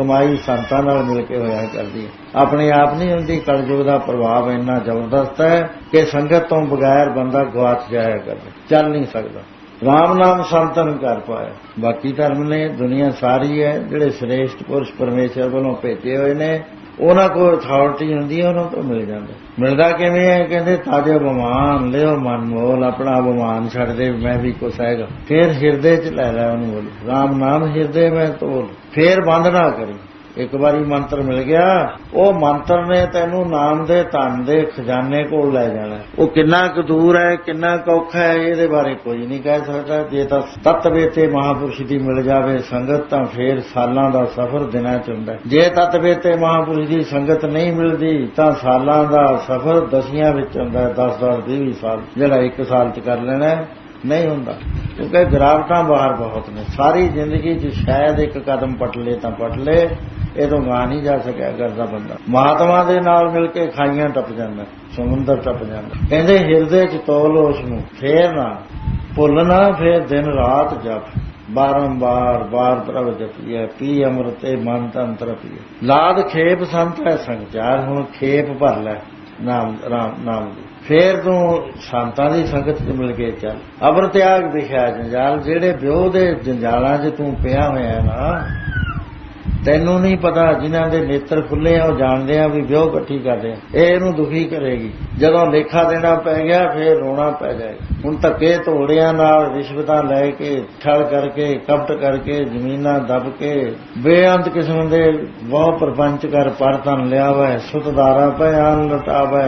ਕਮਾਈ ਸੰਤਾਂ ਨਾਲ ਮਿਲ ਕੇ ਹੋਇਆ ਕਰਦੀ ਹੈ। ਆਪਣੇ ਆਪ ਨਹੀਂ ਹੁੰਦੀ, ਕਲਯੁਗ ਦਾ ਪ੍ਰਭਾਵ ਇੰਨਾ ਜ਼ਬਰਦਸਤ ਹੈ ਕਿ ਸੰਗਤ ਤੋਂ ਬਗੈਰ ਬੰਦਾ ਗਵਾਚ ਜਾਇਆ ਕਰਦਾ, ਚੱਲ ਨਹੀਂ ਸਕਦਾ। ਰਾਮ ਨਾਮ ਸੰਤਨ ਕਰ ਪਾਇਆ। ਬਾਕੀ ਧਰਮ ਨੇ, ਦੁਨੀਆ ਸਾਰੀ ਹੈ, ਜਿਹੜੇ ਸ੍ਰੇਸ਼ਟ ਪੁਰਸ਼ ਪਰਮੇਸ਼ਰ ਵੱਲੋਂ ਭੇਜੇ ਹੋਏ ਨੇ ਉਹਨਾਂ ਕੋਲ ਅਥਾਰਟੀ ਹੁੰਦੀ ਹੈ, ਉਹਨਾਂ ਤੋਂ ਮਿਲ ਜਾਂਦਾ। ਮਿਲਦਾ ਕਿਵੇਂ ਹੈ? ਕਹਿੰਦੇ, ਤਾਜੇ ਅਭਿਮਾਨ ਲਿਓ, ਮਨ ਮੋਲ, ਆਪਣਾ ਅਭਿਮਾਨ ਛੱਡ ਦੇ, ਮੈਂ ਵੀ ਕੁਛ ਹੈਗਾ। ਫੇਰ ਹਿਰਦੇ 'ਚ ਲੈ ਲੈ ਉਹਨੂੰ ਬੋਲ, ਰਾਮ ਨਾਮ ਹਿਰਦੇ ਮੈਂ ਤੋਲ, ਫੇਰ ਬੰਦ ਨਾ ਕਰੀ। ਇੱਕ ਵਾਰੀ ਮੰਤਰ ਮਿਲ ਗਿਆ, ਉਹ ਮੰਤਰ ਨੇ ਤੈਨੂੰ ਨਾਮ ਦੇ ਧਨ ਦੇ ਖਜ਼ਾਨੇ ਕੋਲ ਲੈ ਜਾਣਾ। ਉਹ ਕਿੰਨਾ ਕੁ ਦੂਰ ਹੈ, ਕਿੰਨਾ ਕੁ ਔਖਾ ਹੈ, ਇਹਦੇ ਬਾਰੇ ਕੋਈ ਨਹੀਂ ਕਹਿ ਸਕਦਾ। ਜੇ ਤਾਂ ਤਤਵੇ ਤੇ ਮਹਾਪੁਰਸ਼ ਦੀ ਮਿਲ ਜਾਵੇ ਸੰਗਤ, ਤਾਂ ਫੇਰ ਸਾਲਾਂ ਦਾ ਸਫ਼ਰ ਦਿਨਾਂ ਚ ਹੁੰਦਾ ਜੇ ਤਤਵੇ ਤੇ ਮਹਾਪੁਰਸ਼ ਦੀ ਸੰਗਤ ਨਹੀਂ ਮਿਲਦੀ, ਤਾਂ ਸਾਲਾਂ ਦਾ ਸਫ਼ਰ ਦਸੀਆਂ ਵਿੱਚ ਹੁੰਦਾ 10 10 20 ਸਾਲ। ਜਿਹੜਾ ਇੱਕ ਸਾਲ ਚ ਕਰ ਲੈਣਾ ਨਹੀਂ ਹੁੰਦਾ। ਕਿਉਂਕਿ ਗਿਰਾਵਟਾਂ ਬਾਹਰ ਬਹੁਤ ਨੇ। ਸਾਰੀ ਜ਼ਿੰਦਗੀ 'ਚ ਸ਼ਾਇਦ ਇੱਕ ਕਦਮ ਪਟ ਲੇ ਤਾਂ ਪਟ ਲੇ। ਇਹ ਤੋਂ ਗਾ ਨਹੀਂ ਜਾ ਸਕਿਆ ਕਰਦਾ ਬੰਦਾ। ਮਹਾਤਮਾ ਦੇ ਨਾਲ ਮਿਲ ਕੇ ਖਾਈਆਂ ਟੱਪ ਜਾਂਦਾ ਸਮੁੰਦਰ ਟੱਪ ਜਾਂਦਾ। ਕਹਿੰਦੇ ਹਿਰਦੇ 'ਚ ਤੋਲ ਉਸ ਨੂੰ, ਫੇਰ ਨਾ ਭੁੱਲਣਾ ਫੇਰ ਦਿਨ ਰਾਤ ਜਪ। ਬਾਰੰਬਾਰ ਬਾਰ ਪ੍ਰਭ ਜਪੀਐ, ਪੀ ਅੰਮ੍ਰਿਤੇ ਮਨ ਤੰਤਰ ਪੀਐ ਲਾਦ ਖੇਪ ਸੰਤ ਹੈ ਸੰਚਾਰ, ਹੁਣ ਖੇਪ ਭਰ ਲੈ ਨਾਮ, ਰਾਮ, ਨਾਮ ਦੀ। ਫੇਰ ਤੂੰ ਸੰਤਾਂ ਦੀ ਸੰਗਤ 'ਚ ਮਿਲ ਕੇ ਚੱਲ। ਅਬਰ ਤਿਆਗ ਦਿਖਿਆ ਜੰਜਾਲ, ਜਿਹੜੇ ਵਿਉਹ ਦੇ ਜੰਜਾਲਾਂ 'ਚ ਤੂੰ ਪਿਆ ਹੋਇਆ ਨਾ ਤੈਨੂੰ ਨਹੀਂ ਪਤਾ ਜਿਨ੍ਹਾਂ ਦੇ ਨੇਤਰ ਖੁੱਲੇ ਆ, ਉਹ ਜਾਣਦੇ ਆ ਵੀ ਵਿਉਹ ਇਕੱਠੀ ਕਰਦੇ ਆ। ਇਹ ਇਹਨੂੰ ਦੁਖੀ ਕਰੇਗੀ। ਜਦੋਂ ਲੇਖਾ ਦੇਣਾ ਪੈ ਗਿਆ, ਫੇਰ ਰੋਣਾ ਪੈ ਜਾਏਗਾ। ਹੁਣ ਧੱਕੇ ਧੋੜਿਆਂ ਨਾਲ ਰਿਸ਼ਵਤਾਂ ਲੈ ਕੇ, ਠੱਲ ਕਰਕੇ, ਕਪਟ ਕਰਕੇ, ਜ਼ਮੀਨਾਂ ਦਬ ਕੇ, ਬੇਅੰਤ ਕਿਸਮ ਦੇ ਬਹੁ ਪ੍ਰਪੰਚ ਕਰ ਪਰ ਤਨ ਲਿਆ ਵੈ ਸੁਤਦਾਰਾ ਪੈ ਆਨ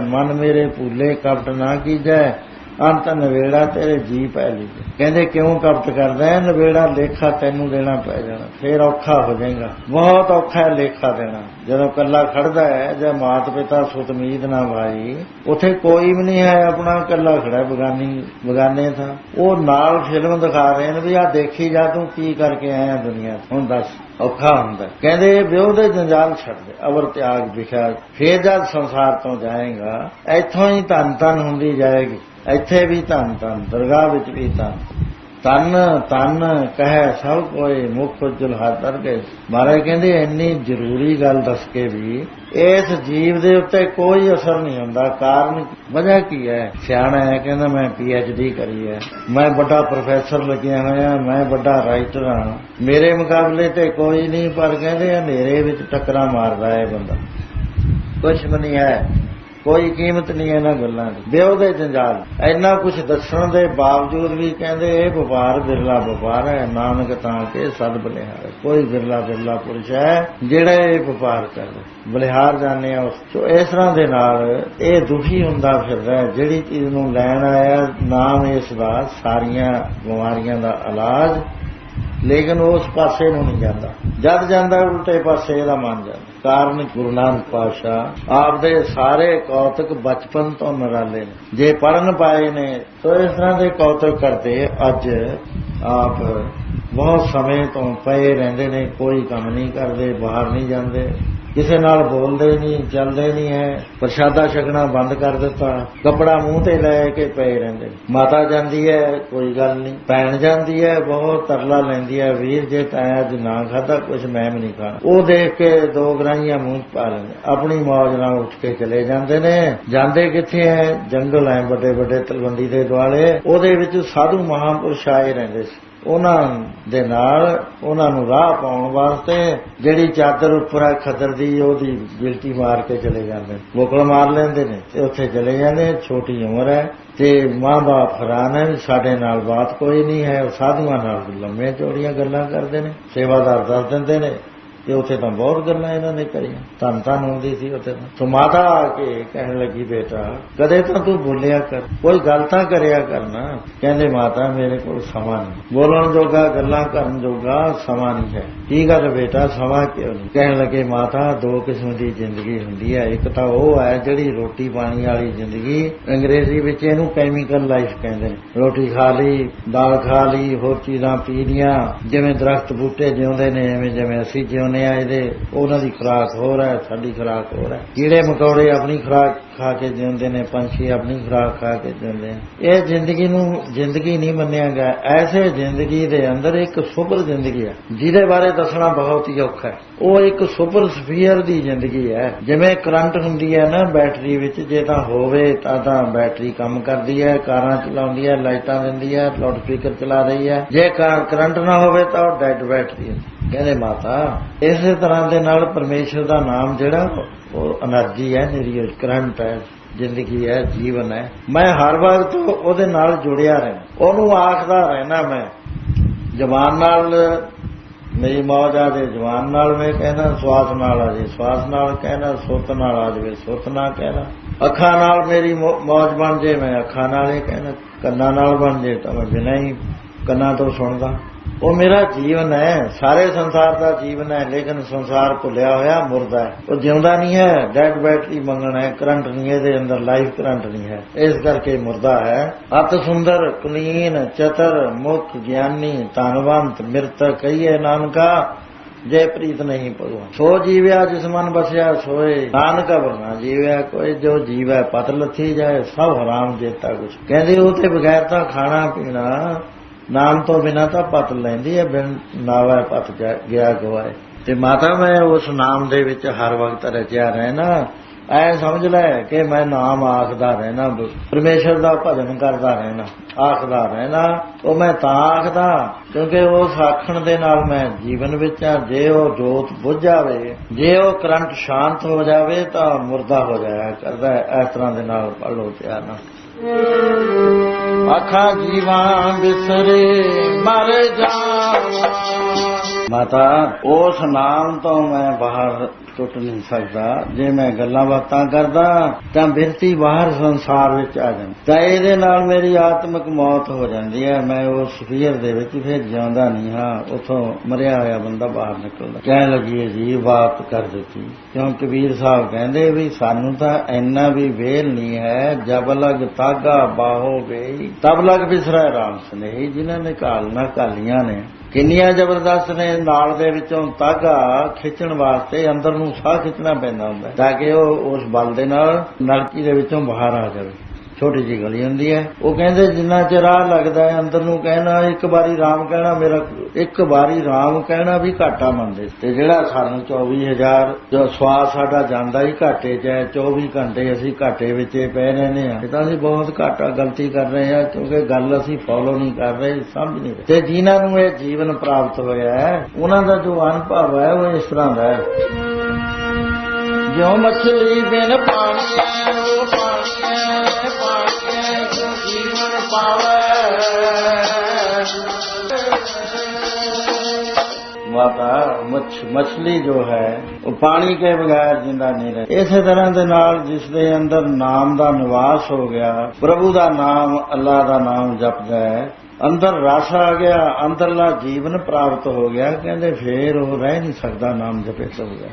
ਮਨ ਮੇਰੇ ਭੂਲੇ, ਕਪਟ ਨਾ ਕੀਜੈ। ਅੰਤ ਨਵੇੜਾ ਤੇਰੇ ਜੀ ਪੈ ਲਈ। ਕਹਿੰਦੇ ਕਿਉਂ ਕਪਟ ਕਰਦਾ ਹੈ? ਨਵੇੜਾ ਲੇਖਾ ਤੈਨੂੰ ਦੇਣਾ ਪੈ ਜਾਣਾ। ਫੇਰ ਔਖਾ ਹੋ ਜਾਏਗਾ। ਬਹੁਤ ਔਖਾ ਹੈ ਲੇਖਾ ਦੇਣਾ। ਜਦੋਂ ਕੱਲਾ ਖੜਦਾ ਹੈ ਜਾਂ ਮਾਤ ਪਿਤਾ ਸੁਤਮੀਦ ਨਾ ਭਾਈ ਉਥੇ ਕੋਈ ਵੀ ਨਹੀਂ ਹੈ ਆਪਣਾ ਕੱਲਾ ਖੜਾ ਹੈ, ਬਗਾਨੀ ਬਗਾਨੇ ਥਾ। ਉਹ ਨਾਲ ਫਿਲਮ ਦਿਖਾ ਰਹੇ ਨੇ ਵੀ ਆ ਦੇਖੀ ਜਾ ਤੂੰ ਕੀ ਕਰਕੇ ਆਇਆ ਦੁਨੀਆ 'ਚ। ਹੁਣ ਦੱਸ ਔਖਾ ਹੁੰਦਾ ਕਹਿੰਦੇ ਵਿਉਹ ਦੇ ਜੰਜਾਲ ਛੱਡ ਦੇ ਅਵਰ ਤਿਆਗ ਵਿਖਿਆ ਫੇਰ ਜਦ ਸੰਸਾਰ ਤੋਂ ਜਾਏਗਾ ਇੱਥੋਂ ਹੀ ਧੰਨ ਧੰਨ ਹੁੰਦੀ ਜਾਏਗੀ। ਇੱਥੇ ਵੀ ਧੰਨ ਧੰਨ, ਦਰਗਾਹ ਵਿੱਚ ਵੀ ਧੰਨ। ਤਨ ਤਨ ਕਹੇ ਸਭ ਕੋਈ ਮੁਖ ਉਜਲ ਹਾਜ਼ਰ ਗਏ ਮਹਾਰਾਜ ਕਹਿੰਦੇ, ਇੰਨੀ ਜ਼ਰੂਰੀ ਗੱਲ ਦੱਸ ਕੇ ਵੀ ਇਸ ਜੀਵ ਦੇ ਉੱਤੇ ਕੋਈ ਅਸਰ ਨਹੀਂ ਹੁੰਦਾ। ਕਾਰਨ ਵਜ੍ਹਾ ਕੀ ਹੈ? ਸਿਆਣਾ ਹੈ, ਕਹਿੰਦਾ ਮੈਂ ਪੀ ਐਚ ਡੀ ਕਰੀ ਹੈ। ਮੈਂ ਵੱਡਾ ਪ੍ਰੋਫੈਸਰ ਲੱਗਿਆ ਹੋਇਆ, ਮੈਂ ਵੱਡਾ ਰਾਈਟਰ ਹਾਂ। ਮੇਰੇ ਮੁਕਾਬਲੇ ਤੇ ਕੋਈ ਨਹੀਂ, ਪਰ ਕਹਿੰਦੇ ਹਨੇਰੇ ਵਿੱਚ ਟੱਕਰਾਂ ਮਾਰਦਾ ਹੈ ਬੰਦਾ। ਕੁਛ ਵੀ ਨਹੀਂ ਹੈ। ਕੋਈ ਕੀਮਤ ਨਹੀਂ ਇਹਨਾਂ ਗੱਲਾਂ ਦੀ। ਵਿਉਹ ਦੇ ਜੰਜਾਲ। ਇੰਨਾ ਕੁਝ ਦੱਸਣ ਦੇ ਬਾਵਜੂਦ ਵੀ ਕਹਿੰਦੇ, ਇਹ ਵਪਾਰ ਬਿਰਲਾ ਵਪਾਰ ਹੈ, ਨਾਨਕ ਤਾਂ ਕੇ ਸਦ ਬਲਿਹਾਰ। ਕੋਈ ਬਿਰਲਾ ਬਿਰਲਾ ਪੁਰਸ਼ ਹੈ ਜਿਹੜਾ ਇਹ ਵਪਾਰ ਕਰਦਾ ਬਲਿਹਾਰ ਜਾਣੇ ਆ ਉਸ ਤੋਂ। ਇਸ ਤਰ੍ਹਾਂ ਦੇ ਨਾਲ ਇਹ ਦੁਖੀ ਹੁੰਦਾ ਫਿਰਦਾ ਜਿਹੜੀ ਚੀਜ਼ ਨੂੰ ਲੈਣ ਆਇਆ, ਨਾਮ ਇਸ ਦਾ ਸਾਰੀਆਂ ਬਿਮਾਰੀਆਂ ਦਾ ਇਲਾਜ ਲੇਕਿਨ ਉਸ ਪਾਸੇ ਨੂੰ ਨਹੀਂ ਜਾਂਦਾ। ਜਦ ਜਾਂਦਾ, ਉਲਟੇ ਪਾਸੇ ਇਹਦਾ ਮਨ ਜਾਂਦਾ। ਕਾਰਨ ਗੁਰੂ ਨਾਨਕ ਪਾਤਸ਼ਾਹ, ਆਪਦੇ ਸਾਰੇ ਕੌਤਕ ਬਚਪਨ ਤੋਂ ਨਰਾਲੇ ਨੇ। ਜੇ ਪੜਨ ਪਾਏ ਨੇ, ਤਾਂ ਇਸ ਤਰ੍ਹਾਂ ਦੇ ਕੌਤਕ ਕਰਦੇ ਅੱਜ ਆਪ ਬਹੁਤ ਸਮੇਂ ਤੋਂ ਪਏ ਰਹਿੰਦੇ ਨੇ, ਕੋਈ ਕੰਮ ਨਹੀਂ ਕਰਦੇ, ਬਾਹਰ ਨਹੀਂ ਜਾਂਦੇ। ਕਿਸੇ ਨਾਲ ਬੋਲਦੇ ਨਹੀਂ, ਚੱਲਦੇ ਨਹੀਂ ਹੈ। ਪ੍ਰਸ਼ਾਦਾ ਛਕਣਾ ਬੰਦ ਕਰ ਦਿੱਤਾ। ਕਪੜਾ ਮੂੰਹ ਤੇ ਲੈ ਕੇ ਪਏ ਰਹਿੰਦੇ। ਨੇ। ਮਾਤਾ ਜਾਂਦੀ ਹੈ, ਕੋਈ ਗੱਲ ਨਹੀਂ। ਭੈਣ ਜਾਂਦੀ ਹੈ, ਬਹੁਤ ਤਰਲਾ ਲੈਂਦੀ ਹੈ। ਵੀਰ ਜੇ ਤੈਂ ਅੱਜ ਨਾ ਖਾਦਾ ਕੁਝ ਮੈਂ ਵੀ ਨਹੀਂ ਖਾਣਾ। ਉਹ ਦੇਖ ਕੇ ਦੋ ਗਰਾਈਆਂ ਮੂੰਹ ਪਾ ਲੈਂਦੇ। ਆਪਣੀ ਮੌਜ ਨਾਲ ਉੱਠ ਕੇ ਚਲੇ ਜਾਂਦੇ ਨੇ। ਜਾਂਦੇ ਕਿੱਥੇ ਹੈ? ਜੰਗਲ ਹੈ ਵੱਡੇ ਵੱਡੇ ਤਲਵੰਡੀ ਦੇ ਦੁਆਲੇ। ਉਹਦੇ ਵਿੱਚ ਸਾਧੂ ਮਹਾਪੁਰਸ਼ ਆਏ ਰਹਿੰਦੇ ਸੀ। ਉਹਨਾਂ ਦੇ ਨਾਲ ਉਹਨਾਂ ਨੂੰ ਰਾਹ ਪਾਉਣ ਵਾਸਤੇ ਜਿਹੜੀ ਚਾਦਰ ਉੱਪਰ ਹੈ ਖਦਰ ਦੀ, ਉਹਦੀ ਗਿਲਟੀ ਮਾਰ ਕੇ ਚਲੇ ਜਾਂਦੇ ਨੇ। ਬੋਕਲ ਮਾਰ ਲੈਂਦੇ ਨੇ ਤੇ ਉੱਥੇ ਚਲੇ ਜਾਂਦੇ ਛੋਟੀ ਉਮਰ ਹੈ ਤੇ ਮਾਂ-ਬਾਪ ਹੈਰਾਨ ਹੈ ਸਾਡੇ ਨਾਲ ਬਾਤ ਕੋਈ ਨਹੀਂ ਹੈ। ਸਾਧੂਆਂ ਨਾਲ ਲੰਮੇ ਚੌੜੀਆਂ ਗੱਲਾਂ ਕਰਦੇ ਨੇ। ਸੇਵਾਦਾਰ ਦੱਸ ਦਿੰਦੇ ਨੇ। ਤੇ ਉੱਥੇ ਤਾਂ ਬਹੁਤ ਗੱਲਾਂ ਇਹਨਾਂ ਨੇ ਕਰੀਆਂ। ਧੰਨ ਧੰਨ ਹੁੰਦੀ ਸੀ ਉੱਥੇ ਤਾਂ। ਸੋ ਮਾਤਾ ਆ ਕੇ ਕਹਿਣ ਲੱਗੀ ਬੇਟਾ, ਕਦੇ ਤਾਂ ਤੂੰ ਬੋਲਿਆ ਕਰ। ਕੋਈ ਗੱਲ ਤਾਂ ਕਰਿਆ ਕਰਨਾ ਕਹਿੰਦੇ ਮਾਤਾ, ਮੇਰੇ ਕੋਲ ਸਮਾਂ ਨਹੀਂ। ਬੋਲਣ ਜੋਗਾ, ਗੱਲਾਂ ਕਰਨ ਜੋਗਾ ਸਮਾਂ ਨਹੀਂ ਹੈ। ਕੀ ਗੱਲ ਬੇਟਾ, ਸਮਾਂ ਕਿਉਂ ਨਹੀਂ? ਕਹਿਣ ਲੱਗੇ, ਮਾਤਾ, ਦੋ ਕਿਸਮ ਦੀ ਜ਼ਿੰਦਗੀ ਹੁੰਦੀ ਹੈ ਇੱਕ ਤਾਂ ਉਹ ਹੈ ਜਿਹੜੀ ਰੋਟੀ ਪਾਣੀ ਵਾਲੀ ਜ਼ਿੰਦਗੀ, ਅੰਗਰੇਜ਼ੀ ਵਿੱਚ ਇਹਨੂੰ ਕੈਮੀਕਲ ਲਾਈਫ ਕਹਿੰਦੇ ਨੇ। ਰੋਟੀ ਖਾ ਲਈ, ਦਾਲ ਖਾ ਲਈ, ਹੋਰ ਚੀਜ਼ਾਂ ਪੀ ਲੀਆਂ ਜਿਵੇਂ ਦਰਖਤ ਬੂਟੇ ਜਿਉਂਦੇ ਨੇ, ਐਵੇਂ ਜਿਵੇਂ ਅਸੀਂ ਜਿਉਂ ਜਿਉਂਦੇ ਮੰਨਿਆ ਇਹਦੇ, ਉਹਨਾਂ ਦੀ ਖੁਰਾਕ ਹੋਰ ਹੈ, ਸਾਡੀ ਖੁਰਾਕ ਹੋਰ ਹੈ। ਕੀੜੇ ਮਕੌੜੇ ਆਪਣੀ ਖੁਰਾਕ ਖਾ ਕੇ ਜਿਉਂਦੇ ਨੇ, ਪੰਛੀ ਆਪਣੀ ਖੁਰਾਕ ਖਾ ਕੇ ਜਿਉਂਦੇ ਨੇ। ਇਹ ਜ਼ਿੰਦਗੀ ਨੂੰ, ਜ਼ਿੰਦਗੀ ਨਹੀਂ ਮੰਨਿਆ ਗਿਆ ਐਸੇ ਜ਼ਿੰਦਗੀ ਦੇ ਅੰਦਰ ਇੱਕ ਸੁਪਰ ਜ਼ਿੰਦਗੀ ਹੈ ਜਿਹਦੇ ਬਾਰੇ ਦੱਸਣਾ ਬਹੁਤ ਹੀ ਔਖਾ ਹੈ। ਉਹ ਇੱਕ ਸੁਪਰ ਸਫੀਅਰ ਦੀ ਜ਼ਿੰਦਗੀ ਹੈ। ਜਿਵੇਂ ਕਰੰਟ ਹੁੰਦੀ ਹੈ ਨਾ ਬੈਟਰੀ ਵਿੱਚ, ਜੇ ਤਾਂ ਹੋਵੇ ਤਾਂ ਤਾਂ ਬੈਟਰੀ ਕੰਮ ਕਰਦੀ ਹੈ, ਕਾਰਾਂ ਚਲਾਉਂਦੀ ਹੈ, ਲਾਈਟਾਂ ਦਿੰਦੀ ਹੈ ਲਾਊਡ ਸਪੀਕਰ ਚਲਾ ਰਹੀ ਹੈ। ਜੇ ਕਾਰ- ਕਰੰਟ ਨਾ ਹੋਵੇ ਤਾਂ ਉਹ ਡੈਡ ਬੈਟਰੀ ਹੈ। ਕਹਿੰਦੇ ਮਾਤਾ, ਇਸੇ ਤਰ੍ਹਾਂ ਦੇ ਨਾਲ ਪਰਮੇਸ਼ਰ ਦਾ ਨਾਮ ਜਿਹੜਾ, ਉਹ એનર્ਜੀ ਹੈ ਮੇਰੀ ਕਰੰਟ ਹੈ, ਜ਼ਿੰਦਗੀ ਹੈ, ਜੀਵਨ ਹੈ। ਮੈਂ ਹਰ ਵਾਰ ਤੋਂ ਉਹਦੇ ਨਾਲ ਜੁੜਿਆ ਰਹਿਣਾ। ਉਹਨੂੰ ਆਖਦਾ ਰਹਿਣਾ ਮੈਂ। ਜਵਾਨ ਨਾਲ, ਮੇਰੀ ਮੌਜ ਆ ਦੇ ਜਵਾਨ ਨਾਲ ਮੈਂ ਕਹਿਣਾ, ਸਵਾਸ ਨਾਲ ਆ ਜੇ, ਸਵਾਸ ਨਾਲ ਕਹਿਣਾ, ਸੁਤ ਨਾਲ ਆ ਜਵੇ, ਸੁੱਤ ਨਾਲ ਕਹਿਣਾ। ਅੱਖਾਂ ਨਾਲ ਮੇਰੀ ਮੌਜ ਬਣ ਜੇ, ਮੈਂ ਅੱਖਾਂ ਨਾਲ ਹੀ ਕਹਿਣਾ, ਕੰਨਾਂ ਨਾਲ ਬਣ ਜੇ, ਤਾਂ ਮੈਂ ਬਿਨਾਂ ਹੀ ਕੰਨਾਂ ਤੋਂ ਸੁਣਦਾ। ਉਹ ਮੇਰਾ ਜੀਵਨ ਹੈ ਸਾਰੇ ਸੰਸਾਰ ਦਾ ਜੀਵਨ ਹੈ ਲੇਕਿਨ ਸੰਸਾਰ ਭੁੱਲਿਆ ਹੋਇਆ ਮੁਰਦਾ ਹੈ। ਉਹ ਜਿਉਂਦਾ ਨਹੀਂ ਹੈ ਡੈਡ ਬੈਟਰੀ ਮੰਗਣਾ ਹੈ ਕਰੰਟ ਨਹੀਂ ਹੈ, ਇਹਦੇ ਅੰਦਰ ਲਾਈਫ ਕਰੰਟ ਨਹੀਂ ਹੈ। ਇਸ ਕਰਕੇ ਮੁਰਦਾ ਹੈ। ਅਤ ਸੁੰਦਰ ਕੁਲੀਨ ਚਤਰ ਮੁਖ ਗਿਆਨੀ ਧਨਵੰਤ ਮਿਰਤ ਕਹੀਏ ਨਾਨਕਾ ਜੇ ਪ੍ਰੀਤ ਨਹੀਂ ਭਗਵਾਨ। ਸੋ ਜੀਵਿਆ ਜਿਸ ਮਨ ਬਸਿਆ ਸੋਏ ਨਾਨਕ ਵਰਨਾ ਜੀਵਿਆ ਕੋਈ ਜੋ ਜੀਵੈ ਪਤ ਲੱਥੀ ਜਾਏ ਸਭ ਹਰਾਮ ਜੇਤਾ ਕੁਛ। ਕਹਿੰਦੇ ਉਹ ਤੇ ਬਗੈਰ ਤਾਂ ਖਾਣਾ ਪੀਣਾ ਨਾਮ ਤੋਂ ਬਿਨਾ ਤਾਂ ਪਤ ਲੈਂਦੀ ਹੈ, ਬਿਨ ਨਾਵੇ ਪਤ ਗਿਆ ਗਵਾਏ। ਤੇ ਮਾਤਾ, ਮੈਂ ਉਸ ਨਾਮ ਦੇ ਵਿੱਚ ਹਰ ਵਕਤ ਰਚਿਆ ਰਹਿਣਾ। ਐ ਸਮਝ ਲੈ ਕਿ ਮੈਂ ਨਾਮ ਆਖਦਾ ਰਹਿਣਾ ਪਰਮੇਸ਼ਰ ਦਾ ਭਜਨ ਕਰਦਾ ਰਹਿਣਾ, ਆਖਦਾ ਰਹਿਣਾ। ਉਹ ਮੈਂ ਤਾਂ ਆਖਦਾ, ਕਿਉਂਕਿ ਉਸ ਆਖਣ ਦੇ ਨਾਲ ਮੈਂ ਜੀਵਨ ਵਿੱਚ ਆ ਜੇ ਉਹ ਜੋਤ ਬੁੱਝ ਜਾਵੇ, ਜੇ ਉਹ ਕਰੰਟ ਸ਼ਾਂਤ ਹੋ ਜਾਵੇ, ਤਾਂ ਮੁਰਦਾ ਹੋ ਜਾਇਆ ਕਰਦਾ। ਇਸ ਤਰ੍ਹਾਂ ਦੇ ਨਾਲ ਪੜ ਲੋ ਧਿਆਨ ਨਾਲ। ਆਖਾ ਜੀਵਾਂ ਬਿਸਰੇ ਮਰ ਜਾਵਾਂ। ਮਾਤਾ, ਉਸ ਨਾਮ ਤੋਂ ਮੈਂ ਬਾਹਰ ਟੁੱਟ ਨਹੀਂ ਸਕਦਾ। ਜੇ ਮੈਂ ਗੱਲਾਂ ਬਾਤਾਂ ਕਰਦਾ, ਤਾਂ ਬਿਰਤੀ ਬਾਹਰ ਸੰਸਾਰ ਵਿੱਚ ਆ ਜਾਂਦੀ। ਤਾਂ ਇਹਦੇ ਨਾਲ ਮੇਰੀ ਆਤਮਿਕ ਮੌਤ ਹੋ ਜਾਂਦੀ ਹੈ। ਮੈਂ ਉਸ ਸਫੀਅਰ ਦੇ ਵਿੱਚ ਫਿਰ ਜਾਂਦਾ ਨਹੀਂ ਹਾਂ। ਉਥੋਂ ਮਰਿਆ ਹੋਇਆ ਬੰਦਾ ਬਾਹਰ ਨਿਕਲਦਾ। ਕਹਿਣ ਲੱਗੀ ਜੀ, ਬਾਤ ਕਰ ਦਿੱਤੀ। ਕਿਉਂ ਕਬੀਰ ਸਾਹਿਬ ਕਹਿੰਦੇ ਵੀ ਸਾਨੂੰ ਤਾਂ ਇੰਨਾ ਵੀ ਵੇਲ ਨਹੀਂ ਹੈ, ਜਬ ਲਗ ਤਾਗਾ ਬਾਹੋ ਵੇ ਤਬ ਲਗ ਬਿਸਰਾ ਰਾਮ ਸਨੇਹੀ, ਜਿਨ੍ਹਾਂ ਨੇ ਕਾਲਨਾ ਕਾਲੀਆਂ ਨੇ। ਕਿੰਨੀਆਂ ਜ਼ਬਰਦਸਤ ਨੇ, ਨਾਲ ਦੇ ਵਿੱਚੋਂ ਤਾਗਾ ਖਿੱਚਣ ਵਾਸਤੇ, ਅੰਦਰ ਨੂੰ ਸਾਹ ਖਿੱਚਣਾ ਪੈਂਦਾ ਹੁੰਦਾ ਤਾਂ ਕਿ ਉਹ ਉਸ ਬਲ ਦੇ ਨਾਲ ਨਲਕੀ ਦੇ ਵਿੱਚੋਂ ਬਾਹਰ ਆ ਜਾਵੇ। ਛੋਟੀ ਜਿਹੀ ਗਲੀ ਹੁੰਦੀ ਹੈ। ਉਹ ਕਹਿੰਦੇ, ਜਿੰਨਾ ਚਿਰ ਰਾਹ ਲੱਗਦਾ ਹੈ, ਅੰਦਰ ਨੂੰ ਕਹਿਣਾ, ਇੱਕ ਵਾਰੀ ਰਾਮ ਕਹਿਣਾ, ਮੇਰਾ ਇੱਕ ਵਾਰੀ ਰਾਮ ਕਹਿਣਾ ਵੀ ਘਾਟਾ ਮੰਨਦੇ ਤੇ ਜਿਹੜਾ ਸਾਨੂੰ 24000 ਜੋ ਸਵਾਸ ਸਾਡਾ ਜਾਂਦਾ ਹੀ ਘਾਟੇ 'ਚ ਹੈ 24 ਘੰਟੇ ਅਸੀਂ ਘਾਟੇ ਵਿੱਚ ਹੀ ਪਏ ਰਹਿੰਦੇ ਆ ਇਹ ਤਾਂ ਅਸੀਂ ਬਹੁਤ ਘਾਟਾ ਗਲਤੀ ਕਰ ਰਹੇ ਹਾਂ, ਕਿਉਂਕਿ ਗੱਲ ਅਸੀਂ ਫੋਲੋ ਨਹੀਂ ਕਰ ਰਹੇ, ਸਮਝ ਨਹੀਂ ਰਹੇ। ਤੇ ਜਿਨ੍ਹਾਂ ਨੂੰ ਇਹ ਜੀਵਨ ਪ੍ਰਾਪਤ ਹੋਇਆ ਹੈ, ਉਹਨਾਂ ਦਾ ਜੋ ਅਨੁਭਵ ਹੈ, ਉਹ ਇਸ ਤਰ੍ਹਾਂ ਦਾ ਹੈ। ਜਿਉ ਮਛਲੀ ਬਿਨ ਪਾਣੀ ਮਾਤਾ ਮੱਛਲੀ ਜੋ ਹੈ, ਉਹ ਪਾਣੀ ਕੇ ਬਗੈਰ ਜਿੰਦਾ ਨਹੀਂ ਰਹੇ। ਇਸੇ ਤਰ੍ਹਾਂ ਦੇ ਨਾਲ ਜਿਸ ਦੇ ਅੰਦਰ ਨਾਮ ਦਾ ਨਿਵਾਸ ਹੋ ਗਿਆ, ਪ੍ਰਭੂ ਦਾ ਨਾਮ, ਅੱਲਾ ਦਾ ਨਾਮ ਜਪਦਾ ਹੈ, ਅੰਦਰ ਰਸ ਆ ਗਿਆ, ਅੰਦਰਲਾ ਜੀਵਨ ਪ੍ਰਾਪਤ ਹੋ ਗਿਆ, ਕਹਿੰਦੇ ਫੇਰ ਉਹ ਰਹਿ ਨਹੀਂ ਸਕਦਾ, ਨਾਮ ਜਪੇ ਤੋਂ ਬਗੈਰ